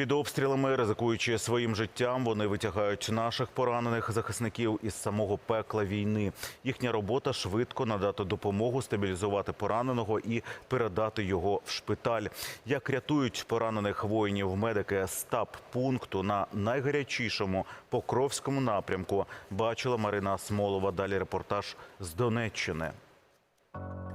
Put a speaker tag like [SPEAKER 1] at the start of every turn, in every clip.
[SPEAKER 1] Під обстрілами, ризикуючи своїм життям, вони витягають наших поранених захисників із самого пекла війни. Їхня робота швидко надати допомогу, стабілізувати пораненого і передати його в шпиталь. Як рятують поранених воїнів медики стаб пункту на найгарячішому покровському напрямку, бачила Марина Смолова. Далі репортаж з Донеччини.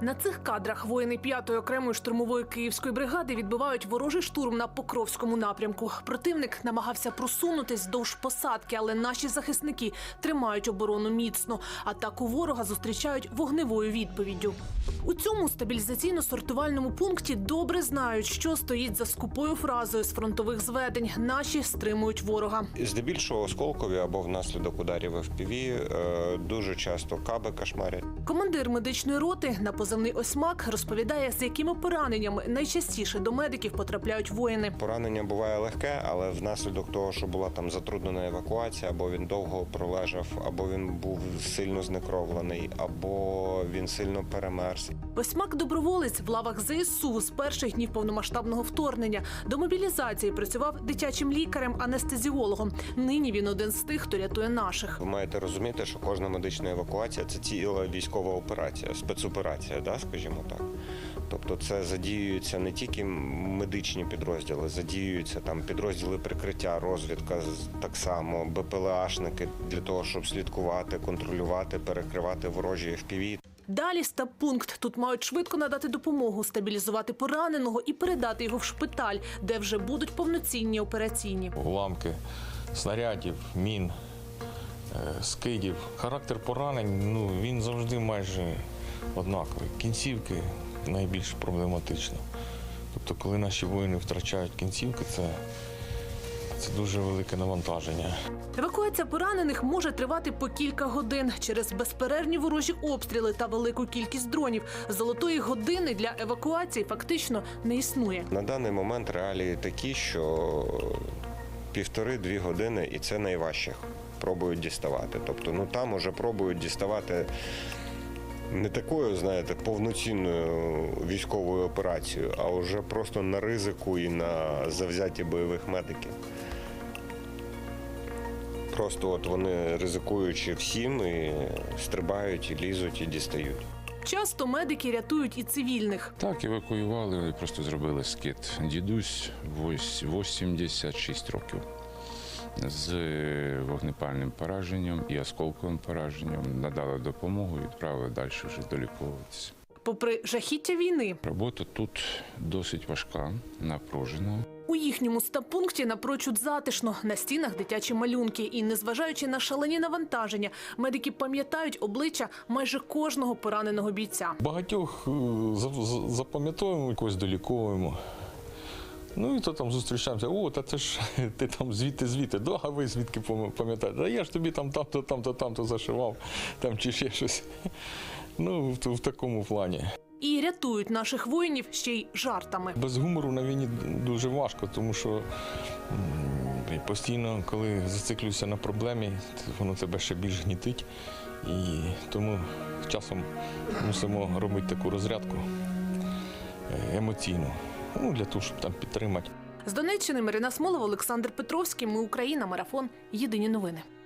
[SPEAKER 2] На цих кадрах воїни 5-ї окремої штурмової київської бригади відбивають ворожий штурм на Покровському напрямку. Противник намагався просунутись вздовж посадки, але наші захисники тримають оборону міцно. Атаку ворога зустрічають вогневою відповіддю. У цьому стабілізаційно-сортувальному пункті добре знають, що стоїть за скупою фразою з фронтових зведень. Наші стримують ворога.
[SPEAKER 3] Здебільшого осколкові або внаслідок ударів FPV, е, дуже часто каби кошмарять.
[SPEAKER 2] Командир медичної роти на позивний осьмак розповідає, з якими пораненнями найчастіше до медиків потрапляють воїни.
[SPEAKER 3] Поранення буває легке, але внаслідок того, що була там затруднена евакуація, або він довго пролежав, або він був сильно знекровлений, або він сильно перемерз.
[SPEAKER 2] Осьмак доброволець в лавах ЗСУ з перших днів повномасштабного вторгнення. До мобілізації працював дитячим лікарем, анестезіологом. Нині він один з тих, хто рятує наших.
[SPEAKER 3] Ви маєте розуміти, що кожна медична евакуація це ціла військова операція, спецоперація, да, скажімо так. Тобто це задіюються не тільки медичні підрозділи, задіюються там підрозділи прикриття, розвідка так само, БПЛАшники для того, щоб слідкувати, контролювати, перекривати ворожі FPV.
[SPEAKER 2] Далі стаб-пункт. Тут мають швидко надати допомогу, стабілізувати пораненого і передати його в шпиталь, де вже будуть повноцінні операційні.
[SPEAKER 4] уламки снарядів, мін, е, скидів. Характер поранень ну, він завжди майже однаковий. Кінцівки найбільш проблематично. Тобто, коли наші воїни втрачають кінцівки, це, це дуже велике навантаження.
[SPEAKER 2] Евакуація поранених може тривати по кілька годин через безперервні ворожі обстріли та велику кількість дронів. Золотої години для евакуації фактично не існує.
[SPEAKER 3] На даний момент реалії такі, що півтори-дві години, і це найважчих пробують діставати. Тобто, ну там уже пробують діставати не такою, знаєте, повноцінною військовою операцією, а вже просто на ризику і на завзяті бойових медиків. Просто от вони ризикуючи всім, і стрибають, і лізуть, і дістають.
[SPEAKER 2] Часто медики рятують і цивільних.
[SPEAKER 5] Так, евакуювали і просто зробили скид. Дідусь вось- 86 років з вогнепальним пораженням і осколковим пораженням. Надали допомогу, відправили далі вже доліковуватися.
[SPEAKER 2] Попри жахіття війни,
[SPEAKER 5] Робота тут досить важка, напружена.
[SPEAKER 2] у їхньому стаб-пункті напрочуд затишно на стінах дитячі малюнки. І незважаючи на шалені навантаження, медики пам'ятають обличчя майже кожного пораненого бійця.
[SPEAKER 4] Багатьох е, за- за- запам'ятовуємо, когось доліковуємо. Ну і то там зустрічаємося. О, та це ж ти там звідти звідти. Да, а ви звідки пам'ятаєте? А я ж тобі там там-то, там-то, там-то зашивав, там чи ще щось. Ну, в, в такому плані.
[SPEAKER 2] І рятують наших воїнів ще й жартами.
[SPEAKER 4] Без гумору на війні дуже важко, тому що постійно, коли зациклюєшся на проблемі, воно тебе ще більш гнітить. І тому часом мусимо робити таку розрядку е, емоційну, ну, для того, щоб там підтримати.
[SPEAKER 2] З Донеччини Марина Смолова, Олександр Петровський. Ми Україна. Марафон. Єдині новини.